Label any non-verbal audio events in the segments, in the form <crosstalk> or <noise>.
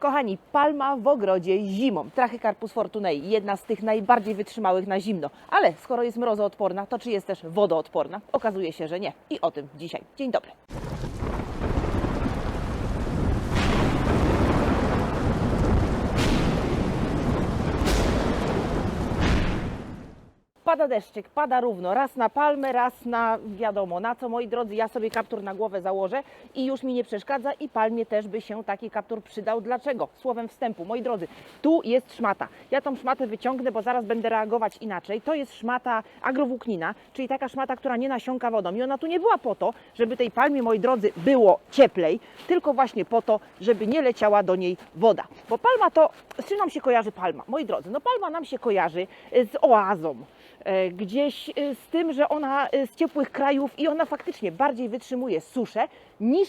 Kochani, palma w ogrodzie zimą. Trachycarpus fortunei, jedna z tych najbardziej wytrzymałych na zimno. Ale skoro jest mrozoodporna, to czy jest też wodoodporna? Okazuje się, że nie. I o tym dzisiaj. Dzień dobry. Pada deszczyk, pada równo, raz na palmę, raz na wiadomo na co. Moi drodzy, ja sobie kaptur na głowę założę i już mi nie przeszkadza i palmie też by się taki kaptur przydał. Dlaczego? Słowem wstępu, moi drodzy, tu jest szmata. Ja tą szmatę wyciągnę, bo zaraz będę reagować inaczej. To jest szmata agrowłóknina, czyli taka szmata, która nie nasiąka wodą. I ona tu nie była po to, żeby tej palmie, moi drodzy, było cieplej, tylko właśnie po to, żeby nie leciała do niej woda. Bo palma to, z czym nam się kojarzy palma? Moi drodzy, no palma nam się kojarzy z oazą gdzieś e, z tym, że ona e, z ciepłych krajów i ona faktycznie bardziej wytrzymuje suszę niż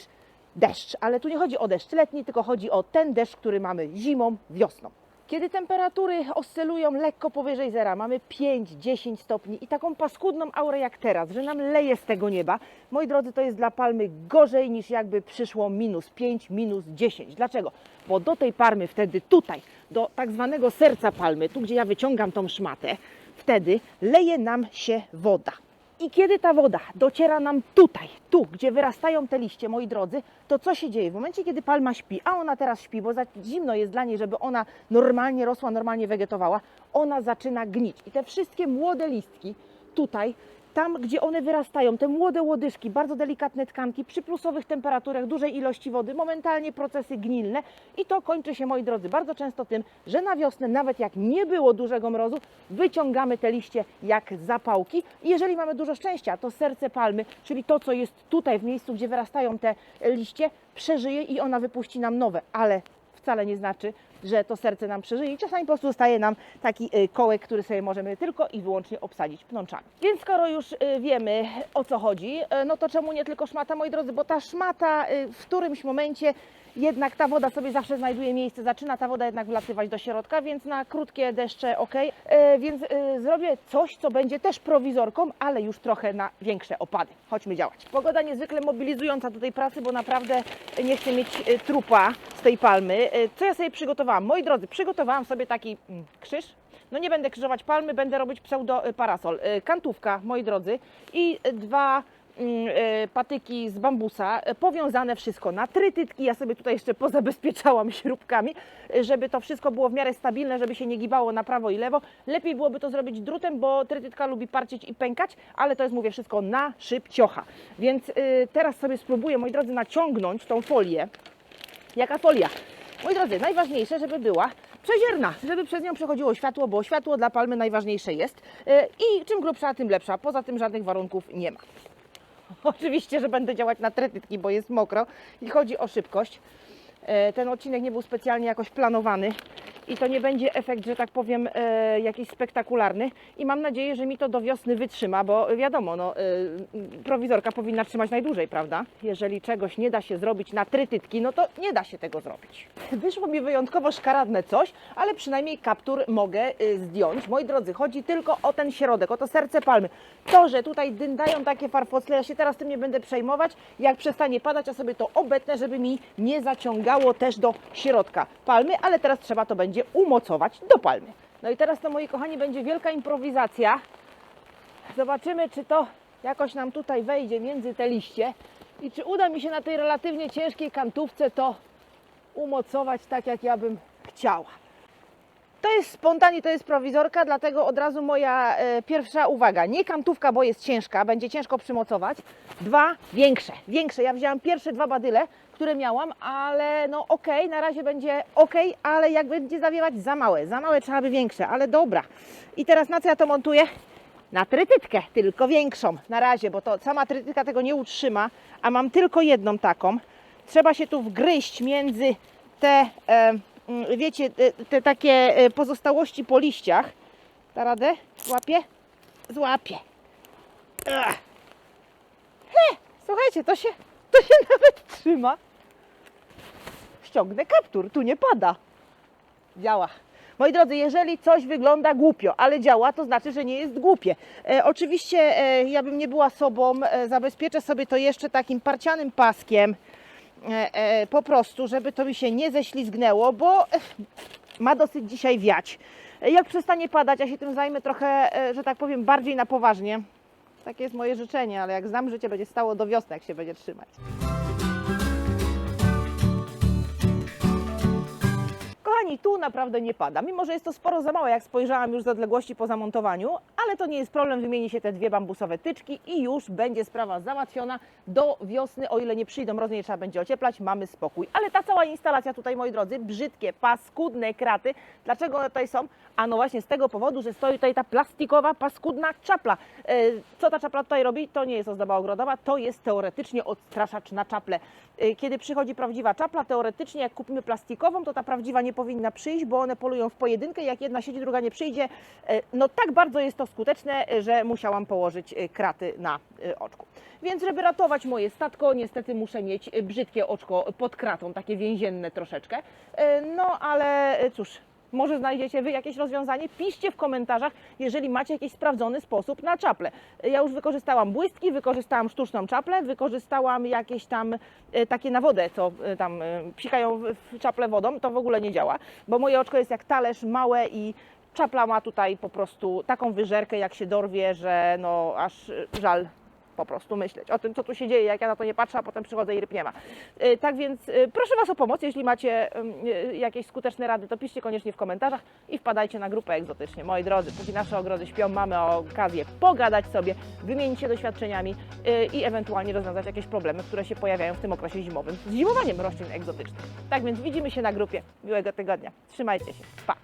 deszcz. Ale tu nie chodzi o deszcz letni, tylko chodzi o ten deszcz, który mamy zimą, wiosną. Kiedy temperatury oscylują lekko powyżej zera, mamy 5-10 stopni i taką paskudną aurę jak teraz, że nam leje z tego nieba, moi drodzy, to jest dla palmy gorzej niż jakby przyszło minus 5, minus 10. Dlaczego? Bo do tej palmy wtedy tutaj, do tak zwanego serca palmy, tu gdzie ja wyciągam tą szmatę, wtedy leje nam się woda. I kiedy ta woda dociera nam tutaj, tu, gdzie wyrastają te liście, moi drodzy, to co się dzieje? W momencie, kiedy palma śpi, a ona teraz śpi, bo za zimno jest dla niej, żeby ona normalnie rosła, normalnie wegetowała, ona zaczyna gnić. I te wszystkie młode listki tutaj, tam gdzie one wyrastają, te młode łodyżki, bardzo delikatne tkanki, przy plusowych temperaturach, dużej ilości wody, momentalnie procesy gnilne. I to kończy się, moi drodzy, bardzo często tym, że na wiosnę, nawet jak nie było dużego mrozu, wyciągamy te liście jak zapałki. I jeżeli mamy dużo szczęścia, to serce palmy, czyli to, co jest tutaj w miejscu, gdzie wyrastają te liście, przeżyje i ona wypuści nam nowe, ale wcale nie znaczy, że to serce nam przeżyje i czasami po prostu zostaje nam taki y, kołek, który sobie możemy tylko i wyłącznie obsadzić pnączami. Więc skoro już y, wiemy o co chodzi, y, no to czemu nie tylko szmata, moi drodzy, bo ta szmata w którymś momencie jednak ta woda sobie zawsze znajduje miejsce, zaczyna ta woda jednak wlatywać do środka, więc na krótkie deszcze ok. Więc zrobię coś, co będzie też prowizorką, ale już trochę na większe opady. Chodźmy działać. Pogoda niezwykle mobilizująca do tej pracy, bo naprawdę nie chcę mieć trupa z tej palmy. Co ja sobie przygotowałam? Moi drodzy, przygotowałam sobie taki mm, krzyż. No nie będę krzyżować palmy, będę robić pseudo e, parasol. E, Kantówka, moi drodzy, i e, dwa mm, patyki z bambusa, powiązane wszystko na trytytki. Ja sobie tutaj jeszcze pozabezpieczałam <laughs> śrubkami, żeby to wszystko było w miarę stabilne, żeby się nie gibało na prawo i lewo. Lepiej byłoby to zrobić drutem, bo trytytka lubi parcieć i pękać, ale to jest, mówię, wszystko na szybciocha. Więc teraz sobie spróbuję, moi drodzy, naciągnąć tą folię. Jaka folia? Moi drodzy, najważniejsze, żeby była przezierna, żeby przez nią przechodziło światło, bo światło dla palmy najważniejsze jest. E, I czym grubsza, tym lepsza. Poza tym żadnych warunków nie ma. <laughs> Oczywiście, że będę działać na tretytki, bo jest mokro i chodzi o szybkość. E, Ten odcinek nie był specjalnie jakoś planowany i to nie będzie efekt, że tak powiem, e, jakiś spektakularny i mam nadzieję, że mi to do wiosny wytrzyma, bo wiadomo, no, e, prowizorka powinna trzymać najdłużej, prawda? Jeżeli czegoś nie da się zrobić na trytytki, no to nie da się tego zrobić. Wyszło mi wyjątkowo szkaradne coś, ale przynajmniej kaptur mogę y, zdjąć. Moi drodzy, chodzi tylko o ten środek, o to serce palmy. To, że tutaj dyndają takie farfocle, ja się teraz tym nie będę przejmować. Jak przestanie padać, ja sobie to obetnę, żeby mi nie zaciągało też do środka palmy, ale teraz trzeba to będzie umocować do palmy. No i teraz to, moi kochani, będzie wielka improwizacja. Zobaczymy, czy to jakoś nam tutaj wejdzie między te liście i czy uda mi się na tej relatywnie ciężkiej kantówce to umocować tak, jak ja bym chciała. To jest spontan to jest prowizorka, dlatego od razu moja e, pierwsza uwaga. Nie kantówka, bo jest ciężka, będzie ciężko przymocować. Dwa większe, większe. Ja wzięłam pierwsze dwa badyle, które miałam, ale no okej, na razie będzie okej, ale jak będzie zawiewać za małe, za małe trzeba by większe, ale dobra. I teraz na co ja to montuję? Na trytytkę, tylko większą na razie, bo to sama trytytka tego nie utrzyma, a mam tylko jedną taką. Trzeba się tu wgryźć między te, e, wiecie, te, te takie e, pozostałości po liściach. Da radę? Złapie? Złapie. He, słuchajcie, to się, to się <laughs> nawet trzyma. Ściągnę kaptur, tu nie pada. Działa. Moi drodzy, jeżeli coś wygląda głupio, ale działa, to znaczy, że nie jest głupie. E, oczywiście, e, ja bym nie była sobą, e, zabezpieczę sobie to jeszcze takim parcianym paskiem po prostu, żeby to mi się nie ześlizgnęło, bo e, ma dosyć dzisiaj wiać. E, Jak przestanie padać, ja się tym zajmę trochę, e, że tak powiem, bardziej na poważnie. Takie jest moje życzenie, ale jak znam życie, będzie stało do wiosny, jak się będzie trzymać. Kochani, tu naprawdę nie pada. Mimo, że jest to sporo za małe, jak spojrzałam już z odległości po zamontowaniu, ale to nie jest problem. Wymieni się te dwie bambusowe tyczki i już będzie sprawa załatwiona do wiosny. O ile nie przyjdą mrozy, nie trzeba będzie ocieplać, mamy spokój. Ale ta cała instalacja tutaj, moi drodzy, brzydkie, paskudne kraty. Dlaczego one tutaj są? A no właśnie z tego powodu, że stoi tutaj ta plastikowa, paskudna czapla. E, Co ta czapla tutaj robi? To nie jest ozdoba ogrodowa, to jest teoretycznie odstraszacz na czaple. E, Kiedy przychodzi prawdziwa czapla, teoretycznie jak kupimy plastikową, to ta prawdziwa nie powinna przyjść, bo one polują w pojedynkę. Jak jedna siedzi, druga nie przyjdzie. E, No tak bardzo jest to skuteczne, e, że musiałam położyć e, kraty na oczku. Więc żeby ratować moje statko, niestety muszę mieć brzydkie oczko pod kratą, takie więzienne troszeczkę. No ale cóż, może znajdziecie Wy jakieś rozwiązanie? Piszcie w komentarzach, jeżeli macie jakiś sprawdzony sposób na czaple. Ja już wykorzystałam błystki, wykorzystałam sztuczną czaplę, wykorzystałam jakieś tam e, takie na wodę, co e, tam e, psikają w- czaple wodą. To w ogóle nie działa, bo moje oczko jest jak talerz, małe i czapla ma tutaj po prostu taką wyżerkę, jak się dorwie, że no aż żal po prostu myśleć o tym, co tu się dzieje, jak ja na to nie patrzę, a potem przychodzę i ryb nie ma. E, Tak więc e, proszę Was o pomoc, jeśli macie e, jakieś skuteczne rady, to piszcie koniecznie w komentarzach i wpadajcie na grupę egzotycznie. Moi drodzy, póki nasze ogrody śpią, mamy okazję pogadać sobie, wymienić się doświadczeniami i ewentualnie rozwiązać jakieś problemy, które się pojawiają w tym okresie zimowym z zimowaniem roślin egzotycznych. Tak więc widzimy się na grupie. Miłego tygodnia. Trzymajcie się. Pa!